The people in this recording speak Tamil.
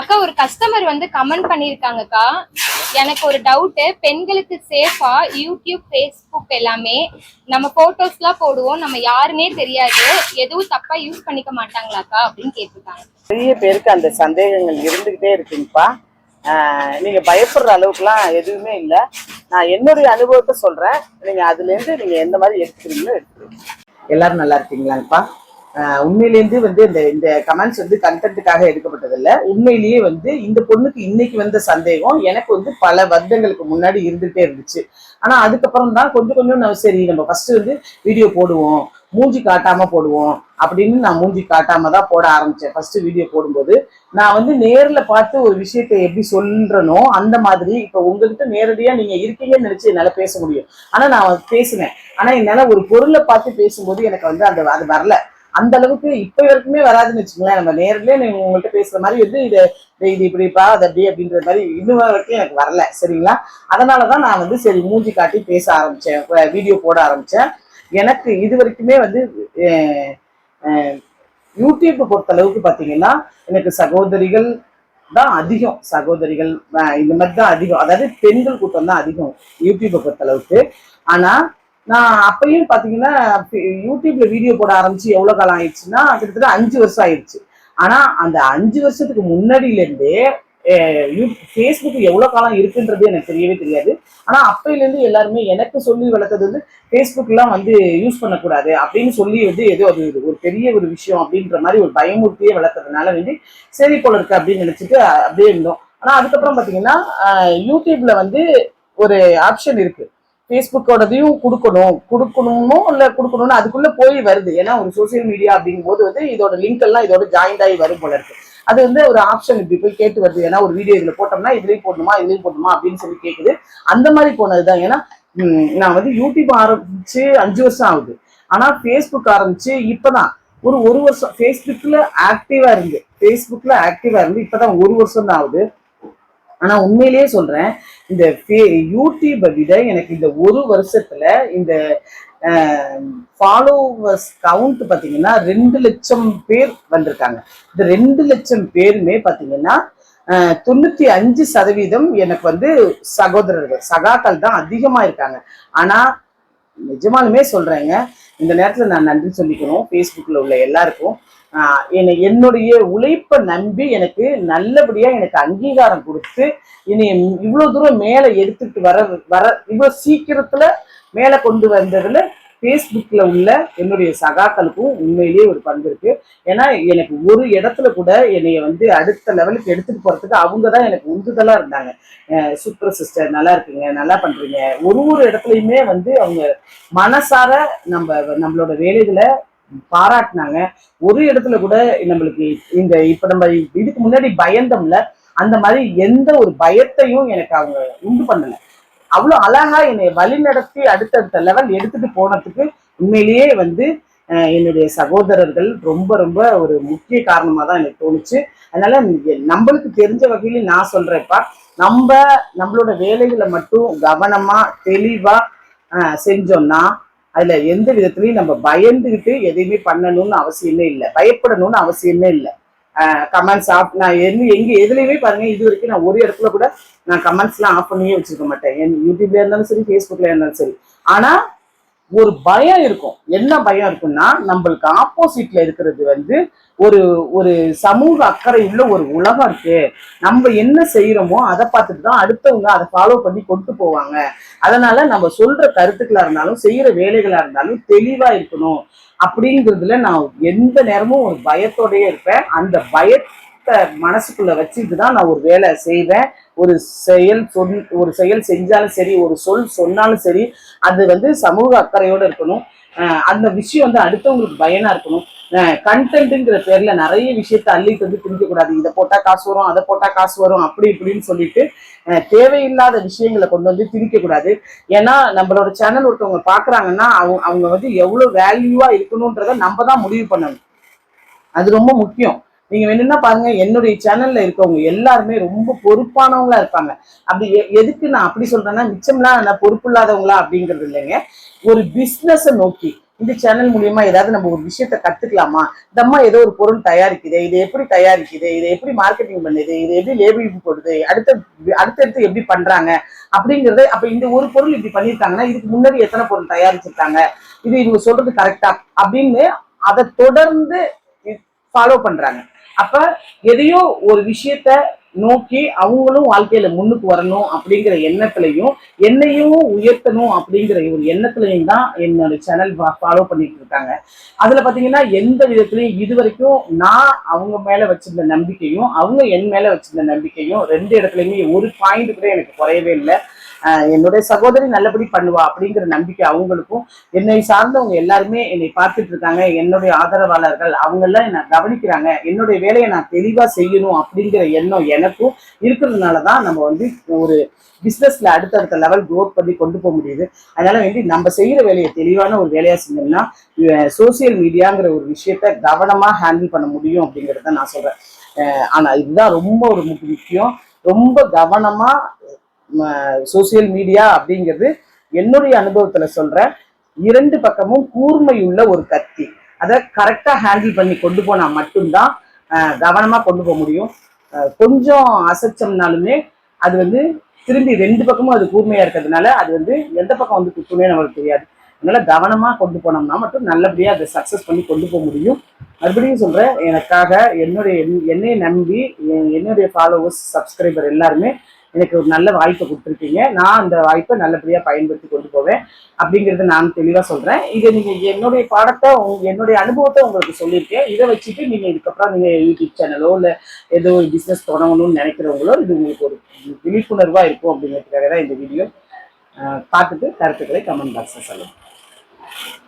அக்கா ஒரு கஸ்டமர் வந்து கமெண்ட் பண்ணியிருக்காங்கக்கா எனக்கு ஒரு டவுட்டு பெண்களுக்கு சேஃபா யூடியூப் ஃபேஸ்புக் எல்லாமே நம்ம போட்டோஸ்லாம் போடுவோம் நம்ம யாருன்னே தெரியாது. எதுவும் தப்பா யூஸ் பண்ணிக்க மாட்டாங்களாக்கா அப்படின்னு கேட்டிருக்காங்க நிறைய பேருக்கு அந்த சந்தேகங்கள் இருந்துகிட்டே இருக்குங்கப்பா. நீங்க பயப்படுற அளவுக்குலாம் எதுவுமே இல்லை. நான் என்னுடைய அனுபவத்தை சொல்றேன். நீங்க அதுல இருந்து நீங்க எந்த மாதிரி எடுத்துக்கிறீங்களோ எடுத்துக்கிறீங்க. எல்லாரும் நல்லா இருக்கீங்களாங்கப்பா? உண்மையிலேருந்து வந்து இந்த இந்த கமெண்ட்ஸ் வந்து கண்டென்ட்டுக்காக எடுக்கப்பட்டதில்ல. உண்மையிலேயே வந்து இந்த பொண்ணுக்கு இன்னைக்கு வந்த சந்தேகம் எனக்கு வந்து பல வருடங்களுக்கு முன்னாடி இருந்துகிட்டே இருந்துச்சு. ஆனால் அதுக்கப்புறம் தான் கொஞ்சம் கொஞ்சம் நான் சரி நம்ம ஃபர்ஸ்ட் வந்து வீடியோ போடுவோம். மூஞ்சி காட்டாம போடுவோம் அப்படின்னு நான் மூஞ்சி காட்டாம தான் போட ஆரம்பிச்சேன். ஃபர்ஸ்ட் வீடியோ போடும்போது நான் வந்து நேர்ல பார்த்து ஒரு விஷயத்தை எப்படி சொல்றனோ அந்த மாதிரி இப்போ உங்ககிட்ட நேரடியா நீங்க இருக்கீங்கன்னு நினைச்சு என்னால பேச முடியும். ஆனா நான் பேசினேன் ஆனா என்னால ஒரு பொருளை பார்த்து பேசும்போது எனக்கு வந்து அந்த அது வரல. அந்த அளவுக்கு இப்ப வரைக்குமே வராதுன்னு வச்சுக்கோங்களேன். நம்ம நேரிலே நீங்க உங்கள்கிட்ட பேசுற மாதிரி வந்து இது இது இது இப்படிப்பா அது அப்படி அப்படின்ற மாதிரி இன்னும் வரைக்கும் எனக்கு வரல. சரிங்களா? அதனாலதான் நான் வந்து சரி மூஞ்சி காட்டி பேச ஆரம்பிச்சேன். வீடியோ போட ஆரம்பிச்சேன். எனக்கு இது வரைக்குமே வந்து யூடியூப்பை பொறுத்த அளவுக்கு பார்த்தீங்கன்னா எனக்கு சகோதரிகள் தான் அதிகம். சகோதரிகள் இந்த மாதிரி தான் அதிகம். அதாவது பெண்கள் கூட்டம் தான் அதிகம். யூடியூப்பை பொறுத்த அளவுக்கு. ஆனால் நான் அப்பயும் பாத்தீங்கன்னா யூடியூப்ல வீடியோ போட ஆரம்பிச்சு எவ்வளவு காலம் ஆயிடுச்சுன்னா கிட்டத்தட்ட அஞ்சு வருஷம் ஆயிடுச்சு. ஆனா அந்த அஞ்சு வருஷத்துக்கு முன்னாடியில இருந்தே ஃபேஸ்புக் எவ்வளோ காலம் இருக்குன்றது எனக்கு தெரியவே தெரியாது. ஆனால் அப்பையிலேருந்து எல்லாருமே எனக்கு சொல்லி வளர்த்தது வந்து ஃபேஸ்புக்லாம் வந்து யூஸ் பண்ணக்கூடாது அப்படின்னு சொல்லி வந்து ஏதோ அது ஒரு பெரிய ஒரு விஷயம் அப்படின்ற மாதிரி ஒரு பயமுறுத்தியே வளர்த்ததுனால வந்து சரி போல இருக்கு அப்படின்னு நினச்சிட்டு அப்படியே இருந்தோம். ஆனால் அதுக்கப்புறம் பார்த்தீங்கன்னா யூடியூப்ல வந்து ஒரு ஆப்ஷன் இருக்கு. ஃபேஸ்புக்கோடதையும் கொடுக்கணும். கொடுக்கணுமோ இல்லை கொடுக்கணும்னு அதுக்குள்ளே போய் வருது. ஏன்னா ஒரு சோஷியல் மீடியா அப்படிங்கும்போது வந்து இதோட லிங்க் எல்லாம் இதோட ஜாயிண்ட் ஆகி வரும் போல இருக்கு. அது வந்து ஒரு ஆப்ஷன் இப்படி போய் கேட்டு வருது. ஏன்னா ஒரு வீடியோ இதில் போட்டோம்னா இதுலேயும் போடணுமா இதுலேயும் போடணுமா அப்படின்னு சொல்லி கேட்குது அந்த மாதிரி போனதுதான். ஏன்னா நான் வந்து யூடியூப் ஆரம்பிச்சு அஞ்சு வருஷம் ஆகுது. ஆனால் ஃபேஸ்புக் ஆரம்பிச்சு இப்பதான். ஒரு ஒரு வருஷம் ஃபேஸ்புக்கில் ஆக்டிவாக இருந்து ஃபேஸ்புக்கில் ஆக்டிவாக இருந்து இப்போதான் ஒரு வருஷம் தான் ஆகுது. ஆனா உண்மையிலேயே சொல்றேன் இந்த ஃபே- விட எனக்கு இந்த ஒரு வருஷத்துல இந்த ஃபாலோவர்ஸ் கவுண்ட் பார்த்தீங்கன்னா ரெண்டு லட்சம் பேர் வந்திருக்காங்க. இந்த ரெண்டு லட்சம் பேருமே பார்த்தீங்கன்னா தொண்ணூற்றி தொண்ணூத்தி அஞ்சு சதவீதம் எனக்கு வந்து சகோதரர்கள் சகாக்கள் தான் அதிகமாக இருக்காங்க. ஆனால் நிஜமாலுமே சொல்கிறேங்க இந்த நேரத்தில் நான் நன்றி சொல்லிக்கணும் ஃபேஸ்புக்கில் உள்ள எல்லாருக்கும். என்னை என்னுடைய உழைப்பை நம்பி எனக்கு நல்லபடியா எனக்கு அங்கீகாரம் கொடுத்து என்னை இவ்வளவு தூரம் மேல எடுத்துட்டு வர வர இவ்வளவு சீக்கிரத்துல மேல கொண்டு வந்ததுல ஃபேஸ்புக்கில் உள்ள என்னுடைய சகாக்களுக்கும் உண்மையிலேயே ஒரு பங்கு இருக்கு. ஏன்னா எனக்கு ஒரு இடத்துல கூட என்னைய வந்து அடுத்த லெவலுக்கு எடுத்துட்டு போறதுக்கு அவங்க தான் எனக்கு உந்துதலாக இருந்தாங்க. சூப்பர் சிஸ்டர் நல்லா இருக்குங்க நல்லா பண்றீங்க. ஒரு ஒரு இடத்துலையுமே வந்து அவங்க மனசார நம்ம நம்மளோட வேலைகளை பாராட்டினாங்க. ஒரு இடத்துல கூட நம்மளுக்கு இந்த இப்ப நம்ம இதுக்கு முன்னாடி பயந்தோம்ல அந்த மாதிரி எந்த ஒரு பயத்தையும் எனக்கு அவங்க உண்டு பண்ணல. அவ்வளவு அழகா என்னை வழி நடத்தி அடுத்தடுத்த லெவல் எடுத்துட்டு போனதுக்கு உண்மையிலேயே வந்து என்னுடைய சகோதரர்கள் ரொம்ப ரொம்ப ஒரு முக்கிய காரணமா தான் எனக்கு தோணுச்சு. அதனால நம்மளுக்கு தெரிஞ்ச வகையில நான் சொல்றேன்ப்பா. நம்ம நம்மளோட வேலைகளை மட்டும் கவனமா தெளிவா செஞ்சோம்னா அதுல எந்த விதத்துலயும் நம்ம பயந்துகிட்டு எதையுமே பண்ணணும்னு அவசியமே இல்லை. பயப்படணும்னு அவசியமே இல்லை. கமெண்ட்ஸ் ஆஃப் நான் எங்க எங்க எதுலையுமே பாருங்க இது வரைக்கும் நான் ஒரு இடத்துல கூட நான் கமெண்ட்ஸ்லாம் ஆஃப் பண்ணியே வச்சிருக்க மாட்டேன். என் யூடியூப்ல இருந்தாலும் சரி ஃபேஸ்புக்ல இருந்தாலும் சரி. ஆனா ஒரு பயம் இருக்கும். என்ன பயம் இருக்கும்னா நம்மளுக்கு ஆப்போசிட்ல இருக்கிறது வந்து ஒரு ஒரு சமூக அக்கறை உள்ள ஒரு உலகம் இருக்கு. நம்ம என்ன செய்யறோமோ அதை பார்த்துட்டு தான் அடுத்தவங்க அதை ஃபாலோ பண்ணி கொண்டு போவாங்க. அதனால நம்ம சொல்ற கருத்துக்களா இருந்தாலும் செய்யற வேலைகளா இருந்தாலும் தெளிவா இருக்கணும். அப்படிங்கிறதுல நான் எந்த நேரமும் ஒரு பயத்தோடயே இருப்பேன். அந்த பயத்தை மனசுக்குள்ள வச்சுட்டு தான் நான் ஒரு வேலை செய்வேன். ஒரு செயல் சொல் ஒரு செயல் செஞ்சாலும் சரி ஒரு சொல் சொன்னாலும் சரி அது வந்து சமூக அக்கறையோடு இருக்கணும். அந்த விஷயம் வந்து அடுத்தவங்களுக்கு பயனா இருக்கணும். கண்டென்ட்டுங்கிற பேர்ல நிறைய விஷயத்த அள்ளிட்டு வந்து திணிக்கக்கூடாது. இதை போட்டா காசு வரும் அதை போட்டா காசு வரும் அப்படி இப்படின்னு சொல்லிட்டு தேவையில்லாத விஷயங்களை கொண்டு வந்து திணிக்கக்கூடாது. ஏன்னா நம்மளோட சேனல் ஒருத்தவங்க பாக்குறாங்கன்னா அவங்க அவங்க வந்து எவ்வளவு வேல்யூவா இருக்கணும்ன்றத நம்ம தான் முடிவு பண்ணணும். அது ரொம்ப முக்கியம். நீங்க வேணும்னா பாருங்க என்னுடைய சேனல்ல இருக்கவங்க எல்லாருமே ரொம்ப பொறுப்பானவங்களா இருப்பாங்க. அப்படி எ- எதுக்கு நான் அப்படி சொல்றேன்னா மிச்சம்லாம் நான் பொறுப்பு இல்லாதவங்களா அப்படிங்கிறது இல்லைங்க. ஒரு பிஸ்னஸை நோக்கி இந்த சேனல் மூலியமா ஏதாவது நம்ம ஒரு விஷயத்த கத்துக்கலாமா? இந்த ஏதோ ஒரு பொருள் தயாரிக்குது இது எப்படி தயாரிக்குது இதை எப்படி மார்க்கெட்டிங் பண்ணுது இது எப்படி லேபிள் போடுது அடுத்த அடுத்தடுத்து எப்படி பண்றாங்க? அப்படிங்கறது அப்ப இந்த ஒரு பொருள் இப்படி பண்ணிருக்காங்கன்னா இதுக்கு முன்னாடி எத்தனை பொருள் தயாரிச்சிருக்காங்க? இது இவங்க சொல்றது கரெக்டா அப்படின்னு அதை தொடர்ந்து ஃபாலோ பண்றாங்க. அப்ப எதையோ ஒரு விஷயத்த நோக்கி அவங்களும் வாழ்க்கையில முன்னுக்கு வரணும் அப்படிங்கிற எண்ணத்துலையும் என்னையும் உயர்த்தணும் அப்படிங்கிற ஒரு எண்ணத்துலையும் தான் என்னோட சேனல் ஃபாலோ பண்ணிட்டு இருக்காங்க. அதுல பாத்தீங்கன்னா எந்த விதத்துலையும் இது வரைக்கும் நான் அவங்க மேல வச்சிருந்த நம்பிக்கையும் அவங்க என் மேல வச்சிருந்த நம்பிக்கையும் ரெண்டு இடத்துலையுமே ஒரு பாயிண்ட் கூட எனக்கு குறையவே இல்லை. என்னுடைய சகோதரி நல்லபடி பண்ணுவா அப்படிங்கிற நம்பிக்கை அவங்களுக்கும் என்னை சார்ந்தவங்க எல்லாருமே என்னை பார்த்துட்டு இருக்காங்க. என்னுடைய ஆதரவாளர்கள் அவங்க எல்லாம் என்னை கவனிக்கிறாங்க. என்னுடைய வேலையை நான் தெளிவா செய்யணும் அப்படிங்கிற எண்ணம் எனக்கும் இருக்கிறதுனால தான் நம்ம வந்து ஒரு பிஸ்னஸ்ல அடுத்தடுத்த லெவல் க்ரோத் பண்ணி கொண்டு போக முடியுது. அதனால வேண்டி நம்ம செய்யற வேலையை தெளிவான ஒரு வேலையா செஞ்சோம்னா சோசியல் மீடியாங்கிற ஒரு விஷயத்த கவனமா ஹேண்டில் பண்ண முடியும் அப்படிங்கறத நான் சொல்றேன். ஆனா இதுதான் ரொம்ப ஒரு முக்கிய முக்கியம் ரொம்ப கவனமா சோசியல் மீடியா அப்படிங்கிறது என்னுடைய அனுபவத்துல சொல்றேன் இரண்டு பக்கமும் கூர்மையுள்ள ஒரு கத்தி. அதை கரெக்டா ஹேண்டில் பண்ணி கொண்டு போனா மட்டும்தான் கவனமாக கவனமா கொண்டு போக முடியும். கொஞ்சம் அசைச்சோம்னாலுமே அது வந்து திரும்பி ரெண்டு பக்கமும் அது கூர்மையா இருக்கிறதுனால அது வந்து எந்த பக்கம் வந்து குத்துமே நம்மளுக்கு தெரியாது. அதனால கவனமா கொண்டு போனோம்னா மட்டும் நல்லபடியா அதை சக்சஸ் பண்ணி கொண்டு போக முடியும். மறுபடியும் சொல்றேன் எனக்காக என்னுடைய என்னை நம்பி என்- என்னுடைய ஃபாலோவர்ஸ் சப்ஸ்கிரைபர் எல்லாருமே எனக்கு ஒரு நல்ல வாய்ப்பை கொடுத்துருக்கீங்க. நான் அந்த வாய்ப்பை நல்லபடியாக பயன்படுத்தி கொண்டு போவேன் அப்படிங்கிறத நான் தெளிவாக சொல்கிறேன் இதை நீங்கள் என்னுடைய பாடத்தை என்னுடைய அனுபவத்தை உங்களுக்கு சொல்லியிருக்கேன். இதை வச்சுட்டு நீங்கள் இதுக்கப்புறம் நீங்கள் யூடியூப் சேனலோ இல்லை ஏதோ ஒரு பிஸ்னஸ் தொடங்கணும்னு நினைக்கிறவங்களோ இது உங்களுக்கு ஒரு விழிப்புணர்வாக இருக்கும் அப்படிங்கிறதுக்காக தான் இந்த வீடியோ பார்த்துட்டு கருத்துக்களை கமெண்ட் பாக்ஸில் சொல்லுங்கள்